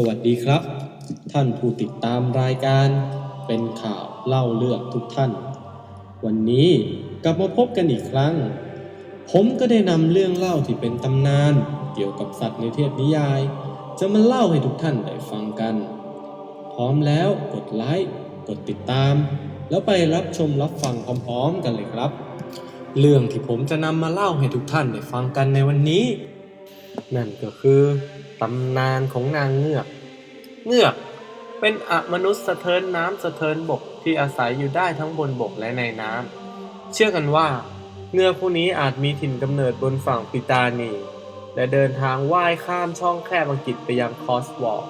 สวัสดีครับ ท่านผู้ติดตามรายการเป็นข่าวเล่าเรื่องทุกท่าน วันนี้กลับมาพบกันอีกครั้ง ผมก็ได้นำเรื่องเล่าที่เป็นตำนาน เกี่ยวกับสัตว์ในเทพนิยาย จะมาเล่าให้ทุกท่านได้ฟังกัน พร้อมแล้วกดไลค์กดติดตาม แล้วไปรับชมรับฟังพร้อมๆกันเลยครับ เรื่องที่ผมจะนำมาเล่าให้ทุกท่านได้ฟังกันในวันนี้ นั่นก็คือตำนานของนางเงือก เงือกเป็นอมนุษย์สะเทินน้ำสะเทินบกที่อาศัยอยู่ได้ทั้งบนบกและในน้ำ เชื่อกันว่า เงือกผู้นี้อาจมีถิ่นกำเนิดบนฝั่งปิตานี และเดินทางว่ายข้ามช่องแคบอังกฤษไปยังคอสวอล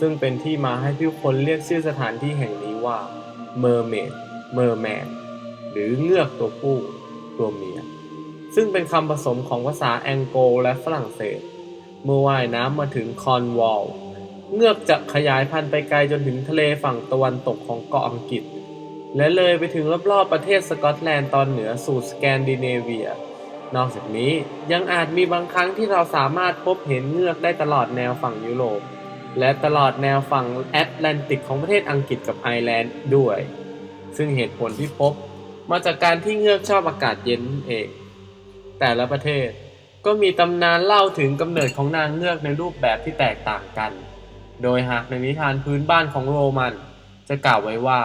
ซึ่งเป็นที่มาให้ผู้คนเรียกชื่อสถานที่แห่งนี้ว่าเมอร์เมดเมอร์แมนหรือเงือกตัวผู้ตัวเมีย ซึ่งเป็นคำผสมของภาษาแองโกลและฝรั่งเศส เมื่อว่ายน้ำมาถึงคอนวอลเงือกจะขยายพันธุ์ไปไกลจนถึงทะเลฝั่งตะวันตกของเกาะอังกฤษ และเลยไปถึงรอบๆประเทศสกอตแลนด์ตอนเหนือสู่สแกนดิเนเวีย นอกจากนี้ยังอาจมีบางครั้งที่เราสามารถพบเห็นเงือกได้ตลอดแนวฝั่งยุโรป และตลอดแนวฝั่งแอตแลนติกของประเทศอังกฤษกับไอร์แลนด์ด้วย ซึ่งเหตุผลที่พบ มาจากการที่เงือกชอบอากาศเย็นเอง แต่ละประเทศ ก็มีตำนานเล่าถึงกำเนิดของนางเงือกในรูปแบบที่แตกต่างกัน โดยหากในนิทานพื้นบ้านของโรมัน จะกล่าวไว้ว่า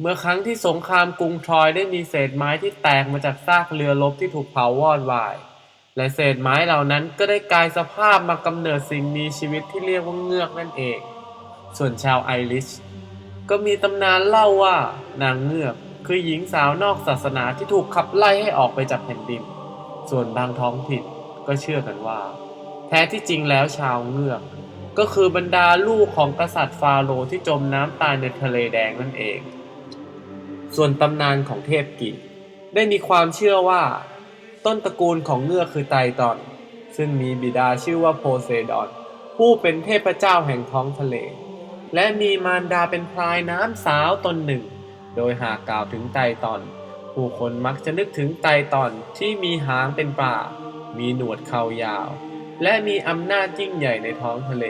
เมื่อครั้งที่สงครามกรุงทรอยได้มีเศษไม้ที่แตกมาจากซากเรือรบที่ถูกเผาวอดวายและเศษไม้เหล่านั้นก็ได้กลายสภาพมากำเนิดสิ่งมีชีวิตที่เรียกว่าเงือกนั่นเอง ส่วนชาวไอริช ก็มีตำนานเล่าว่านางเงือกคือหญิงสาวนอกศาสนาที่ถูกขับไล่ให้ออกไปจากแผ่นดิน ส่วนบางท้องถิ่นก็เชื่อกันว่า แท้ที่จริงแล้วชาวเงือกก็คือบรรดาลูกของกษัตริย์ฟาโรห์ที่จมน้ำตายในทะเลแดงนั่นเอง ส่วนตำนานของเทพกีกได้มีความเชื่อว่า ต้นตระกูลของเงือกคือไตรตอน ซึ่งมีบิดาชื่อว่าโพไซดอน ผู้เป็นเทพเจ้าแห่งท้องทะเล และมีมารดาเป็นพรายน้ำสาวตนหนึ่ง โดยหากกล่าวถึงไตรตอน ผู้คนมักจะนึกถึงไตตอนที่มีหางเป็นปลามีหนวดเขายาว และมีอำนาจยิ่งใหญ่ในท้องทะเล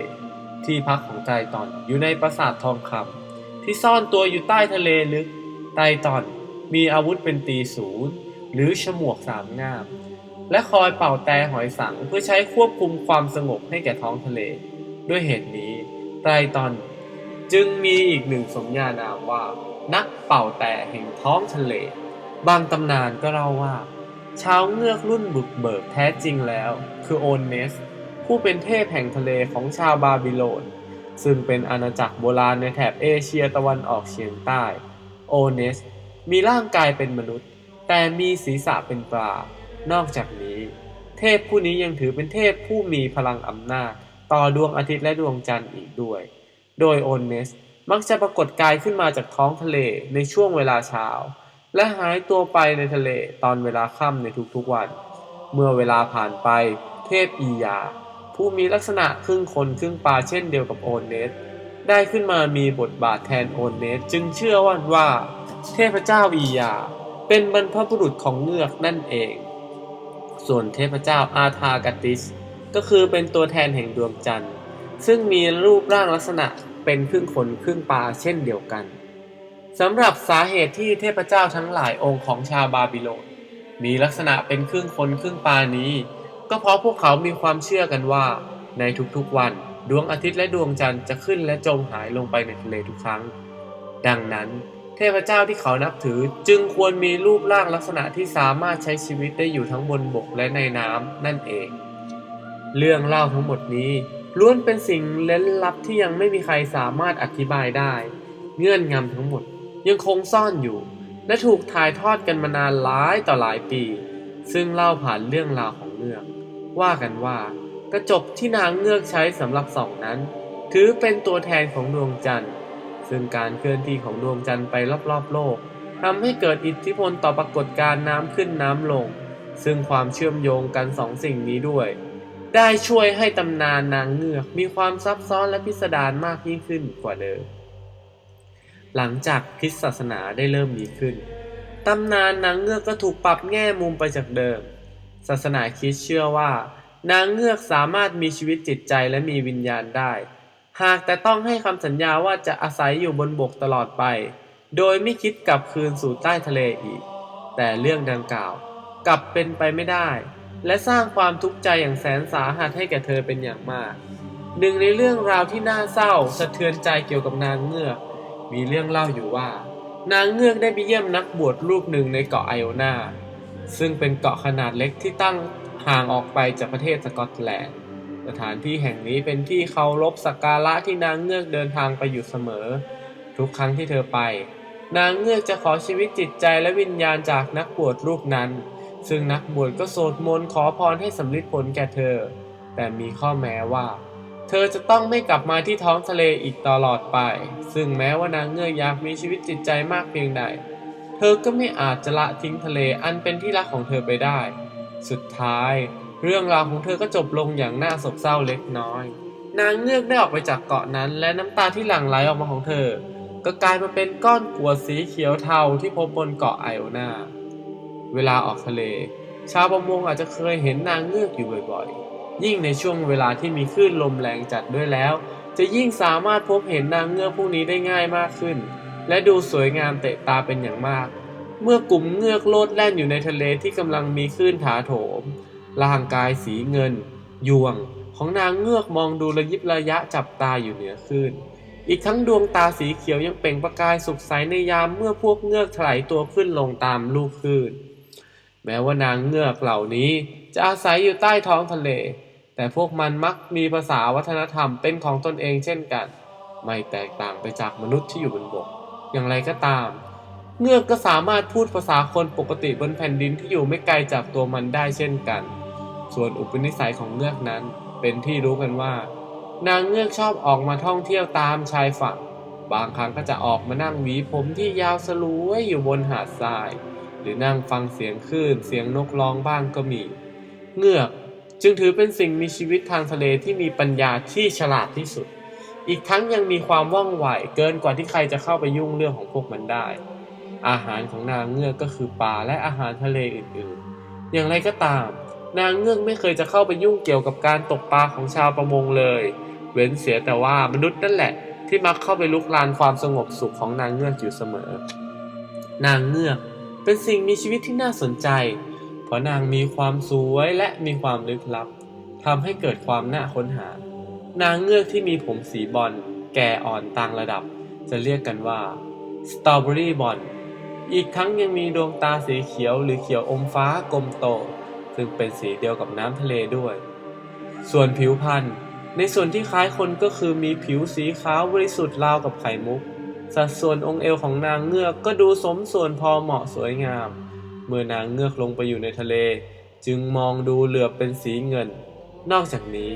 ที่พักของไตตอนอยู่ในปราสาททองคำที่ซ่อนตัวอยู่ใต้ทะเลลึก ไตตอนมีอาวุธเป็นตีศูนย์หรือฉมวกสามง่าม และคอยเป่าแต่หอยสังเพื่อใช้ควบคุมความสงบให้แก่ท้องทะเล ด้วยเหตุนี้ไตรตอนจึงมีอีกหนึ่งสมญานามว่า นักเป่าแต่แห่งท้องทะเล บางตำนานก็เล่าว่าชาวเงือกรุ่นบุกเบิกแท้จริงแล้ว คือโอนเนส ผู้เป็นเทพแห่งทะเลของชาวบาบิโลน ซึ่งเป็นอาณาจักรโบราณในแถบเอเชียตะวันออกเฉียงใต้ โอเนส มีร่างกายเป็นมนุษย์ แต่มีศีรษะเป็นปลา นอกจากนี้ เทพผู้นี้ยังถือเป็นเทพผู้มีพลังอำนาจ ต่อดวงอาทิตย์และดวงจันทร์อีกด้วย โดยโอนเนสมักจะปรากฏกายขึ้นมาจากท้องทะเลในช่วงเวลาเช้า และหายตัวไปในทะเลตอนเวลาค่ำในทุกๆวัน เมื่อเวลาผ่านไป เทพอียา ผู้มีลักษณะครึ่งคนครึ่งปลาเช่นเดียวกับโอนเนส ได้ขึ้นมามีบทบาทแทนโอนเนส จึงเชื่อว่าว่า เทพเจ้าอียา เป็นบรรพบุรุษของเงือกนั่นเอง ส่วนเทพเจ้าอาธากาติส ก็คือเป็นตัวแทนแห่งดวงจันทร์ ซึ่งมีรูปร่างลักษณะเป็นครึ่งคนครึ่งปลาเช่นเดียวกัน สำหรับสาเหตุที่เทพเจ้าทั้งหลายองค์ของชาวบาบิโลนมีลักษณะเป็นครึ่งคนครึ่งปลานี้ ก็เพราะพวกเขามีความเชื่อกันว่า ในทุกๆวันดวงอาทิตย์และดวงจันทร์จะขึ้นและจมหายลงไปในทะเลทุกครั้ง ดังนั้น เทพเจ้าที่เขานับถือจึงควรมีรูปร่างลักษณะที่สามารถใช้ชีวิตได้อยู่ทั้งบนบกและในน้ำนั่นเอง เรื่องเล่าทั้งหมดนี้ล้วนเป็นสิ่งเล้นลับที่ยังไม่มีใครสามารถอธิบายได้ เงื่อนงำทั้งหมด ยังคงซ่อนอยู่ และถูกถ่ายทอดกันมานานหลายต่อหลายปี ซึ่งเล่าผ่านเรื่องราวของเงือก ว่ากันว่ากระจกที่นางเงือกใช้สำหรับส่องนั้น ถือเป็นตัวแทนของดวงจันทร์ ซึ่งการเคลื่อนที่ของดวงจันทร์ไปรอบๆ โลกทำให้เกิดอิทธิพลต่อปรากฏการณ์น้ำขึ้นน้ำลง ซึ่งความเชื่อมโยงกันสองสิ่งนี้ด้วย ได้ช่วยให้ตำนานนางเงือกมีความซับซ้อนและพิสดารมากยิ่งขึ้นกว่าเดิม หลังจากคริสตศาสนาได้เริ่มมีขึ้น ตำนานนางเงือกก็ถูกปรับแง่มุมไปจากเดิม ศาสนาคริสต์เชื่อว่า นางเงือกสามารถมีชีวิตจิตใจและมีวิญญาณได้ หากแต่ต้องให้คำสัญญาว่าจะอาศัยอยู่บนบกตลอดไป โดยไม่คิดกลับคืนสู่ใต้ทะเลอีก แต่เรื่องดังกล่าว กลับเป็นไปไม่ได้ และสร้างความทุกข์ใจอย่างแสนสาหัสให้แก่เธอเป็นอย่างมาก หนึ่งในเรื่องราวที่น่าเศร้าสะเทือนใจเกี่ยวกับนางเงือก มีเรื่องเล่าอยู่ว่า นางเงือกได้ไปเยี่ยมนักบวชรูปหนึ่งในเกาะไอโอนาซึ่งเป็นเกาะขนาดเล็กที่ตั้งห่างออกไปจากประเทศสกอตแลนด์ สถานที่แห่งนี้เป็นที่เคารพสักการะที่นางเงือกเดินทางไปอยู่เสมอ ทุกครั้งที่เธอไป นางเงือกจะขอชีวิตจิตใจและวิญญาณจากนักบวชรูปนั้น ซึ่งนักบวชก็สวดมนต์ขอพรให้สำลิดผลแก่เธอ แต่มีข้อแม้ว่า เธอจะต้องไม่กลับมาที่ท้องทะเลอีกตลอดไป ซึ่งแม้ว่านางเงือกอยากมีชีวิตจิตใจมากเพียงใด เธอก็ไม่อาจจะละทิ้งทะเลอันเป็นที่รักของเธอไปได้ สุดท้าย เรื่องราวของเธอก็จบลงอย่างน่าโศกเศร้าเล็กน้อย นางเงือกได้ออกไปจากเกาะนั้นและน้ำตาที่หลั่งไหลออกมาของเธอ ก็กลายมาเป็นก้อนกรวสีเขียวเทาที่พบบนเกาะไอโอนา เวลาออกทะเล ชาวประมงอาจจะเคยเห็นนางเงือกอยู่บ่อยๆ ยิ่งในช่วงเวลาที่มีคลื่นลมแรงจัดด้วยแล้ว จะยิ่งสามารถพบเห็นนางเงือกพวกนี้ได้ง่ายมากขึ้น และดูสวยงามเตะตาเป็นอย่างมาก เมื่อกลุ่มเงือกโลดแล่นอยู่ในทะเลที่กำลังมีคลื่นถาโถม ร่างกายสีเงินยวง ของนางเงือกมองดูระยิบระยะจับตาอยู่เหนือคลื่นอีกทั้งดวงตาสีเขียวยังเปล่งประกายสุขใสในยามเมื่อพวกเงือกถลายตัวขึ้นลงตามลูกคลื่น แม้ว่านางเงือกเหล่านี้จะอาศัยอยู่ใต้ท้องทะเล แต่พวกมันมักมีภาษาวัฒนธรรมเป็นของตนเองเช่นกัน ไม่แตกต่างไปจากมนุษย์ที่อยู่บนบก อย่างไรก็ตาม เงือกก็สามารถพูดภาษาคนปกติบนแผ่นดินที่อยู่ไม่ไกลจากตัวมันได้เช่นกัน ส่วนอุปนิสัยของเงือกนั้นเป็นที่รู้กันว่า นางเงือกชอบออกมาท่องเที่ยวตามชายฝั่ง บางครั้งก็จะออกมานั่งหวีผมที่ยาวสลวยอยู่บนหาดทราย หรือนั่งฟังเสียงคลื่นเสียงนกร้องบ้างก็มี เงือก จึงถือเป็นสิ่งมีชีวิตทางทะเลที่มีปัญญาที่ฉลาดที่สุด อีกทั้งยังมีความว่องไวเกินกว่าที่ใครจะเข้าไปยุ่งเรื่องของพวกมันได้ อาหารของนางเงือกก็คือปลาและอาหารทะเลอื่นๆ อย่างไรก็ตาม นางเงือกไม่เคยจะเข้าไปยุ่งเกี่ยวกับการตกปลาของชาวประมงเลย เว้นเสียแต่ว่ามนุษย์นั่นแหละ ที่มักเข้าไปลุกลานความสงบสุขของนางเงือกอยู่เสมอ นางเงือกเป็นสิ่งมีชีวิตที่น่าสนใจ เพราะนางมีความสวยและมีความลึกลับทำให้เกิดความน่าค้นหา นางเงือกที่มีผมสีบอลแก่อ่อนต่างระดับ จะเรียกกันว่าสตรอเบอรี่บอลอีกทั้งยังมีดวงตาสีเขียวหรือเขียวอมฟ้ากลมโต ซึ่งเป็นสีเดียวกับน้ำทะเลด้วย ส่วนผิวพรรณในส่วนที่คล้ายคนก็คือมีผิวสีขาวบริสุทธิ์ราวกับไข่มุก สัดส่วนองค์เอวของนางเงือกก็ดูสมส่วนพอเหมาะสวยงาม เมื่อนางเงือกลงไปอยู่ในทะเล จึงมองดูเหลือบเป็นสีเงิน นอกจากนี้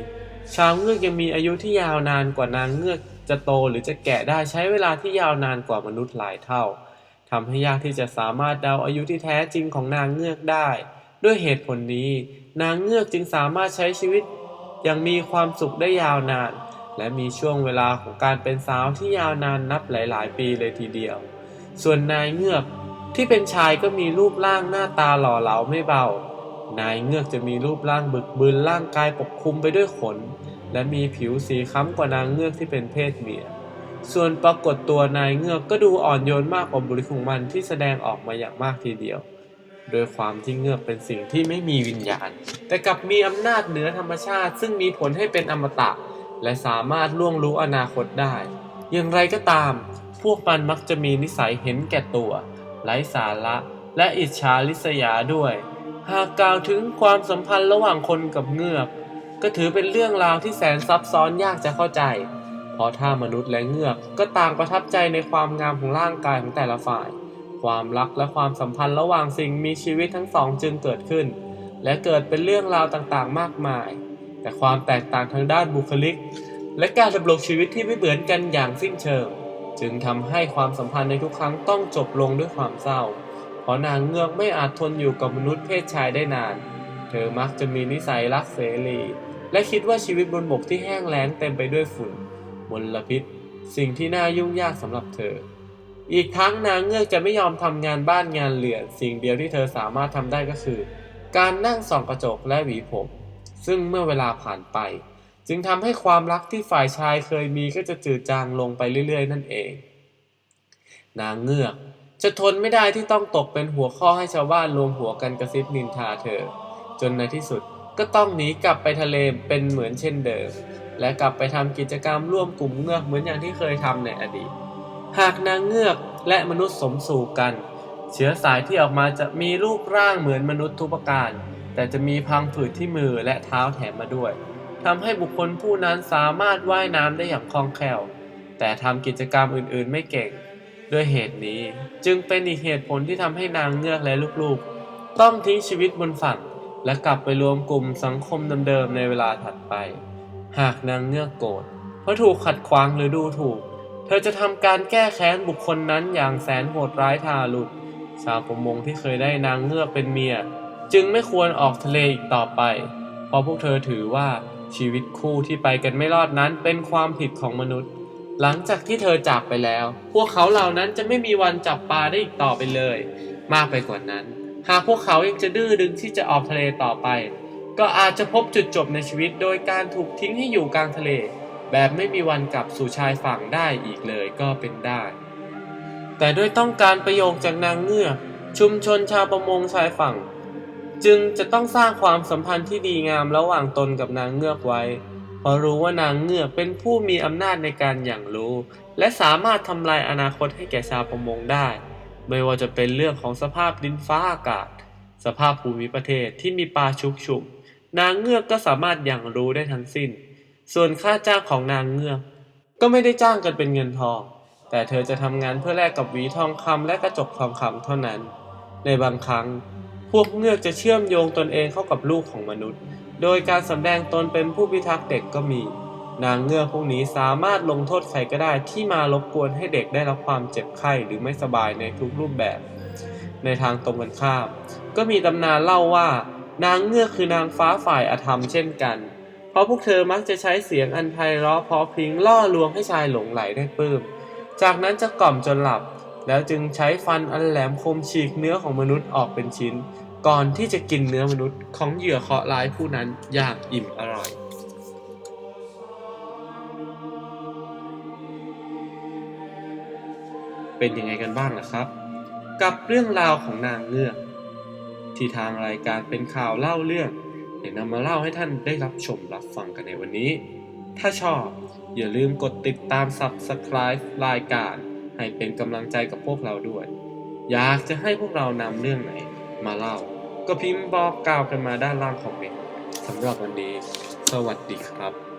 ชาวเงือกยังมีอายุที่ยาวนานกว่านางเงือกจะโตหรือจะแก่ได้ใช้เวลาที่ยาวนานกว่ามนุษย์หลายเท่าทำให้ยากที่จะสามารถเดาอายุที่แท้จริงของนางเงือกได้ ด้วยเหตุผลนี้ นางเงือกจึงสามารถใช้ชีวิตย่างมีความสุขได้ยาวนาน และมีช่วงเวลาของการเป็นสาวที่ยาวนานนับหลาย ๆ ปีเลยทีเดียว ส่วนนายเงือก ที่เป็นชายก็มีรูปร่างหน้าตาหล่อเหลาไม่เบา นายเงือกจะมีรูปร่างบึกบึนร่างกายปกคลุมไปด้วยขน และมีผิวสีค้ำกว่านางเงือกที่เป็นเพศเมีย ส่วนปรากฏตัวนายเงือกก็ดูอ่อนโยนมากกว่าบุคลิของมันที่แสดงออกมาอย่างมากทีเดียว โดยความที่เงือกเป็นสิ่งที่ไม่มีวิญญาณ แต่กลับมีอำนาจเหนือธรรมชาติ ซึ่งมีผลให้เป็นอมตะ และสามารถล่วงรู้อนาคตได้ อย่างไรก็ตาม พวกมันมักจะมีนิสัยเห็นแก่ตัว ไร้สาระและอิจฉาริษยาด้วย หากกล่าวถึงความสัมพันธ์ระหว่างคนกับเงือก ก็ถือเป็นเรื่องราวที่แสนซับซ้อนยากจะเข้าใจ เพราะถ้ามนุษย์และเงือกก็ต่างประทับใจในความงามของร่างกายของแต่ละฝ่าย ความรักและความสัมพันธ์ระหว่างสิ่งมีชีวิตทั้งสองจึงเกิดขึ้น และเกิดเป็นเรื่องราวต่างๆ มากมาย แต่ความแตกต่างทางด้านบุคลิก และการดำรงชีวิตที่ไม่เหมือนกันอย่างสิ้นเชิง จึงทำให้ความสัมพันธ์ในทุกครั้งต้องจบลงด้วยความเศร้า เพราะนางเงือกไม่อาจทนอยู่กับมนุษย์เพศชายได้นาน เธอมักจะมีนิสัยรักเสรี และคิดว่าชีวิตบนบกที่แห้งแล้งเต็มไปด้วยฝุ่นมลพิษ สิ่งที่น่ายุ่งยากสำหรับเธอ อีกทั้งนางเงือกจะไม่ยอมทำงานบ้านงานเรือน สิ่งเดียวที่เธอสามารถทำได้ก็คือ การนั่งส่องกระจกและหวีผม ซึ่งเมื่อเวลาผ่านไป จึงทำให้ความรักที่ฝ่ายชายเคยมีก็จะจืดจางลงไปเรื่อยๆ นั่นเอง นางเงือกจะทนไม่ได้ที่ต้องตกเป็นหัวข้อให้ชาวบ้านรวมหัวกันกระซิบนินทาเธอ จนในที่สุดก็ต้องหนีกลับไปทะเลเป็นเหมือนเช่นเดิม และกลับไปทำกิจกรรมร่วมกลุ่มเงือกเหมือนอย่างที่เคยทำในอดีต หากนางเงือกและมนุษย์สมสู่กัน เชื้อสายที่ออกมาจะมีรูปร่างเหมือนมนุษย์ทุกประการ แต่จะมีพังผืดที่มือและเท้าแถมมาด้วย ทำให้บุคคลผู้นั้นสามารถว่ายน้ำได้อย่างคล่องแคล่ว แต่ทำกิจกรรมอื่นๆไม่เก่ง ด้วยเหตุนี้จึงเป็นอีกเหตุผลที่ทำให้นางเงือกและลูกๆ ต้องทิ้งชีวิตบนฝั่งและกลับไปรวมกลุ่มสังคมเดิมๆในเวลาถัดไป หากนางเงือกโกรธเพราะถูกขัดขวางหรือดูถูก เธอจะทำการแก้แค้นบุคคลนั้นอย่างแสนโหดร้ายทารุณชาวประมงที่เคยได้นางเงือกเป็นเมีย จึงไม่ควรออกทะเลอีกต่อไป เพราะพวกเธอถือว่า ชีวิตคู่ที่ไปกันไม่รอดนั้นเป็นความผิดของมนุษย์ หลังจากที่เธอจากไปแล้ว พวกเขาเหล่านั้นจะไม่มีวันจับปลาได้อีกต่อไปเลย มากไปกว่านั้น หากพวกเขายังจะดื้อดึงที่จะออกทะเลต่อไป ก็อาจจะพบจุดจบในชีวิตโดยการถูกทิ้งให้อยู่กลางทะเล แบบไม่มีวันกลับสู่ชายฝั่งได้อีกเลยก็เป็นได้ แต่ด้วยต้องการประโยคจากนางเงือกชุมชนชาวประมงชายฝั่ง จึงจะต้องสร้างความสัมพันธ์ที่ดีงามระหว่างตนกับนางเงือกไว้ เพราะรู้ว่านางเงือกเป็นผู้มีอำนาจในการอย่างรู้ และสามารถทำลายอนาคตให้แก่ชาวประมงได้ ไม่ว่าจะเป็นเรื่องของสภาพดินฟ้าอากาศ สภาพภูมิประเทศที่มีปลาชุกชุมนางเงือกก็สามารถอย่างรู้ได้ทั้งสิ้น ส่วนค่าจ้างของนางเงือก ก็ไม่ได้จ้างกันเป็นเงินทอง แต่เธอจะทำงานเพื่อแลกกับหวีทองคำและกระจกทองคำเท่านั้น ในบางครั้ง พวกเงือกจะเชื่อมโยงตนเองเข้ากับลูกของมนุษย์ โดยการสำแดงตนเป็นผู้พิทักษ์เด็กก็มี นางเงือกพวกนี้สามารถลงโทษใครก็ได้ที่มารบกวนให้เด็กได้รับความเจ็บไข้หรือไม่สบายในทุกรูปแบบ ในทางตรงกันข้าม ก็มีตำนานเล่าว่า นางเงือกคือนางฟ้าฝ่ายอธรรมเช่นกัน เพราะพวกเธอมักจะใช้เสียงอันไพเราะเพราะพริ้งล่อลวงให้ชายหลงไหลได้ปลื้ม จากนั้นจะกล่อมจนหลับ แล้วจึงใช้ฟันอันแหลมคมฉีกเนื้อของมนุษย์ออกเป็นชิ้น ก่อนที่จะกินเนื้อมนุษย์ของเหยื่อเคราะห์ร้ายผู้นั้นอย่างอิ่มอร่อย เป็นยังไงกันบ้างล่ะครับ กับเรื่องราวของนางเงือกที่ทางรายการเป็นข่าวเล่าเรื่องเดี๋ยวนำมาเล่าให้ท่านได้รับชมรับฟังกันในวันนี้ ถ้าชอบ อย่าลืมกดติดตาม Subscribe รายการ ให้เป็นกำลังใจกับพวกเราด้วย อยากจะให้พวกเรานำเรื่องไหน มาเล่า ก็พิมพ์บอกกล่าวกันมาด้านล่างคอมเมนต์สำหรับวันนี้ สวัสดีครับ